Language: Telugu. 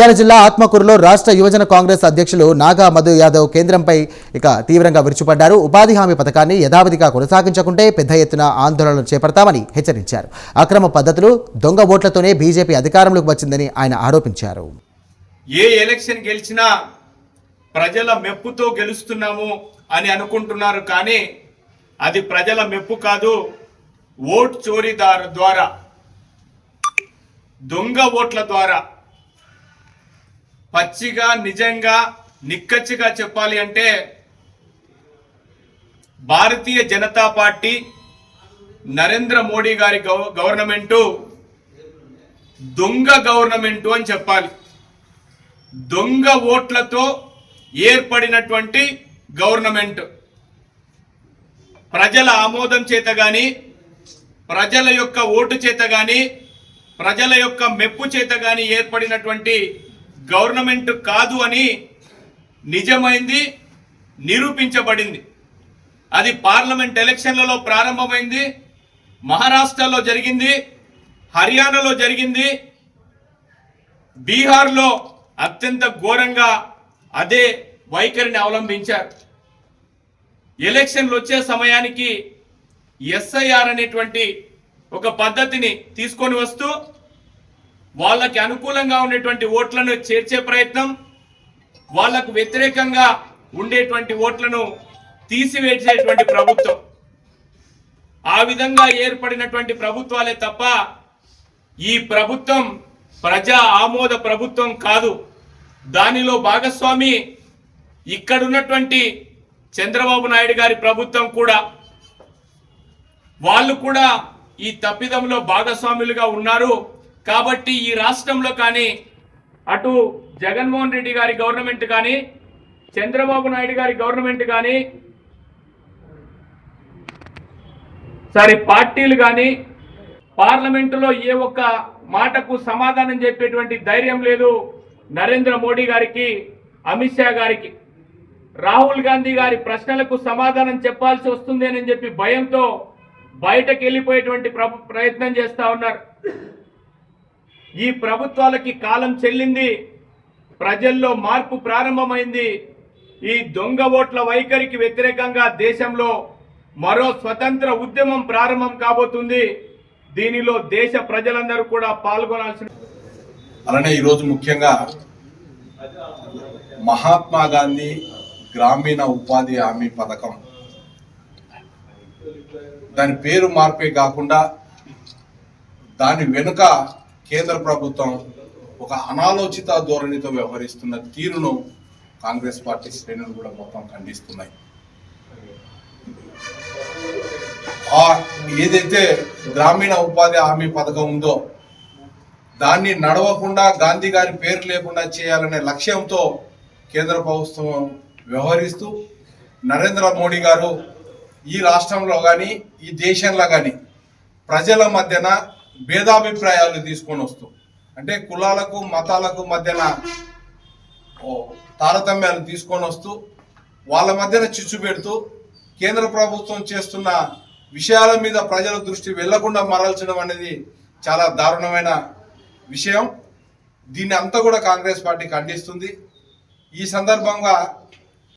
నంద్యాల జిల్లా ఆత్మకూరులో రాష్ట్ర యువజన కాంగ్రెస్ అధ్యక్షులు నాగా మధు యాదవ్ కేంద్రంపై ఇక తీవ్రంగా విరుచుపడ్డారు. ఉపాధి హామీ పథకాన్ని యథావిధిగా కొనసాగించకుంటే పెద్ద ఎత్తున ఆందోళనలు చేపడతామని హెచ్చరించారు. అక్రమ పద్ధతులు దొంగ ఓట్లతోనే బీజేపీ అధికారంలోకి వచ్చిందని ఆయన ఆరోపించారు. ఏ ఎలక్షన్ గెలిచినా ప్రజల మెప్పుతో గెలుస్తున్నాము అని అనుకుంటున్నారు కానీ అది ప్రజల మెప్పు కాదు ఓట్ చోరీదారు ద్వారా దొంగ ఓట్ల ద్వారా పచ్చిగా నిజంగా నిక్కచ్చిగా చెప్పాలి అంటే భారతీయ జనతా పార్టీ నరేంద్ర మోడీ గారి గవర్నమెంటు దొంగ గవర్నమెంటు అని చెప్పాలి. దొంగ ఓట్లతో ఏర్పడినటువంటి గవర్నమెంట్. ప్రజల ఆమోదం చేత కానీ ప్రజల యొక్క ఓటు చేత కానీ ప్రజల యొక్క మెప్పు చేత కానీ ఏర్పడినటువంటి గవర్నమెంట్ కాదు అని నిజమైంది నిరూపించబడింది. అది పార్లమెంట్ ఎలక్షన్లలో ప్రారంభమైంది మహారాష్ట్రలో జరిగింది హర్యానాలో జరిగింది బీహార్లో అత్యంత ఘోరంగా అదే వైఖరిని అవలంబించారు. ఎలక్షన్లు వచ్చే సమయానికి ఎస్ఐఆర్ అనేటువంటి ఒక పద్ధతిని తీసుకొని వస్తూ వాళ్ళకి అనుకూలంగా ఉండేటువంటి ఓట్లను చేర్చే ప్రయత్నం వాళ్ళకు వ్యతిరేకంగా ఉండేటువంటి ఓట్లను తీసివేసేటువంటి ప్రభుత్వం. ఆ విధంగా ఏర్పడినటువంటి ప్రభుత్వాలే తప్ప ఈ ప్రభుత్వం ప్రజా ఆమోద ప్రభుత్వం కాదు. దానిలో భాగస్వామి ఇక్కడున్నటువంటి చంద్రబాబు నాయుడు గారి ప్రభుత్వం కూడా. వాళ్ళు కూడా ఈ తప్పిదంలో భాగస్వాములుగా ఉన్నారు. కాబట్టి ఈ రాష్ట్రంలో కానీ అటు జగన్మోహన్ రెడ్డి గారి గవర్నమెంట్ కానీ చంద్రబాబు నాయుడు గారి గవర్నమెంట్ కానీ సారీ పార్టీలు కానీ పార్లమెంటులో ఏ ఒక్క మాటకు సమాధానం చెప్పేటువంటి ధైర్యం లేదు నరేంద్ర మోడీ గారికి అమిత్ షా గారికి. రాహుల్ గాంధీ గారి ప్రశ్నలకు సమాధానం చెప్పాల్సి వస్తుంది అని చెప్పి భయంతో బయటకు వెళ్ళిపోయేటువంటి ప్రయత్నం చేస్తా ఉన్నారు. ఈ ప్రభుత్వాలకి కాలం చెల్లింది. ప్రజల్లో మార్పు ప్రారంభమైంది. ఈ దొంగ ఓట్ల వైఖరికి వ్యతిరేకంగా దేశంలో మరో స్వతంత్ర ఉద్యమం ప్రారంభం కాబోతుంది. దీనిలో దేశ ప్రజలందరూ కూడా పాల్గొనాల్సిన అలానే ఈరోజు ముఖ్యంగా మహాత్మా గాంధీ గ్రామీణ ఉపాధి హామీ పథకం. దాని పేరు మార్పే కాకుండా దాని వెనుక కేంద్ర ప్రభుత్వం ఒక అనాలోచిత ధోరణితో వ్యవహరిస్తున్న తీరును కాంగ్రెస్ పార్టీ శ్రేణులు కూడా మొత్తం ఖండిస్తున్నాయి. ఏదైతే గ్రామీణ ఉపాధి హామీ పథకం ఉందో దాన్ని నడవకుండా గాంధీ గారి పేరు లేకుండా చేయాలనే లక్ష్యంతో కేంద్ర ప్రభుత్వం వ్యవహరిస్తూ నరేంద్ర మోడీ గారు ఈ రాష్ట్రంలో కానీ ఈ దేశంలో కానీ ప్రజల మధ్యన భేదాభిప్రాయాలు తీసుకొని వస్తూ. అంటే కులాలకు మతాలకు మధ్యన తారతమ్యాలు తీసుకొని వస్తూ వాళ్ళ మధ్యన చిచ్చు పెడుతూ కేంద్ర ప్రభుత్వం చేస్తున్న విషయాల మీద ప్రజల దృష్టి వెళ్ళకుండా మరల్చడం అనేది చాలా దారుణమైన విషయం. దీన్ని అంతా కూడా కాంగ్రెస్ పార్టీ ఖండిస్తుంది. ఈ సందర్భంగా